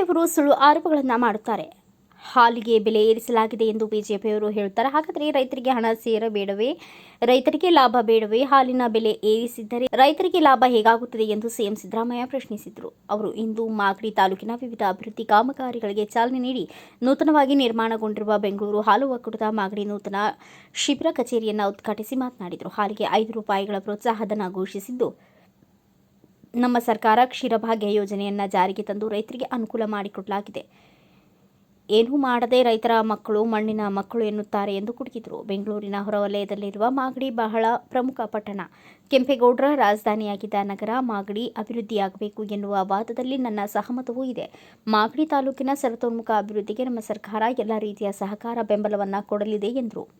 ಇವರು ಸುಳ್ಳು ಆರೋಪಗಳನ್ನು ಮಾಡುತ್ತಾರೆ. ಹಾಲಿಗೆ ಬೆಲೆ ಏರಿಸಲಾಗಿದೆ ಎಂದು ಬಿಜೆಪಿಯವರು ಹೇಳುತ್ತಾರೆ ಹಾಗಾದರೆ ರೈತರಿಗೆ ಹಣ ಸೇರಬೇಡವೇ? ರೈತರಿಗೆ ಲಾಭ ಬೇಡವೇ? ಹಾಲಿನ ಬೆಲೆ ಏರಿಸಿದ್ದರೆ ರೈತರಿಗೆ ಲಾಭ ಹೇಗಾಗುತ್ತದೆ ಎಂದು ಸಿಎಂ ಸಿದ್ದರಾಮಯ್ಯ ಪ್ರಶ್ನಿಸಿದರು. ಅವರು ಇಂದು ಮಾಗಡಿ ತಾಲೂಕಿನ ವಿವಿಧ ಅಭಿವೃದ್ಧಿ ಕಾಮಗಾರಿಗಳಿಗೆ ಚಾಲನೆ ನೀಡಿ ನೂತನವಾಗಿ ನಿರ್ಮಾಣಗೊಂಡಿರುವ ಬೆಂಗಳೂರು ಹಾಲು ಒಕ್ಕೂಟದ ಮಾಗಡಿ ನೂತನ ಶಿಬಿರ ಕಚೇರಿಯನ್ನು ಉದ್ಘಾಟಿಸಿ ಮಾತನಾಡಿದರು. ಹಾಲಿಗೆ ಐದು ರೂಪಾಯಿಗಳ ಪ್ರೋತ್ಸಾಹಧನ ಘೋಷಿಸಿದ್ದು ನಮ್ಮ ಸರ್ಕಾರ ಕ್ಷೀರಭಾಗ್ಯ ಯೋಜನೆಯನ್ನು ಜಾರಿಗೆ ತಂದು ರೈತರಿಗೆ ಅನುಕೂಲ ಮಾಡಿಕೊಡಲಾಗಿದೆ ಏನೂ ಮಾಡದೆ ರೈತರ ಮಕ್ಕಳು, ಮಣ್ಣಿನ ಮಕ್ಕಳು ಎನ್ನುತ್ತಾರೆ ಎಂದು ಕುಟುಕಿದರು. ಬೆಂಗಳೂರಿನ ಹೊರವಲಯದಲ್ಲಿರುವ ಮಾಗಡಿ ಬಹಳ ಪ್ರಮುಖ ಪಟ್ಟಣ. ಕೆಂಪೇಗೌಡರ ರಾಜಧಾನಿಯಾಗಿದ್ದ ನಗರ ಮಾಗಡಿ ಅಭಿವೃದ್ಧಿಯಾಗಬೇಕು ಎನ್ನುವ ವಾದದಲ್ಲಿ ನನ್ನ ಸಹಮತವೂ ಇದೆ. ಮಾಗಡಿ ತಾಲೂಕಿನ ಸರ್ವತೋನ್ಮುಖ ಅಭಿವೃದ್ಧಿಗೆ ನಮ್ಮ ಸರ್ಕಾರ ಎಲ್ಲ ರೀತಿಯ ಸಹಕಾರ ಬೆಂಬಲವನ್ನು ಕೊಡಲಿದೆ ಎಂದರು.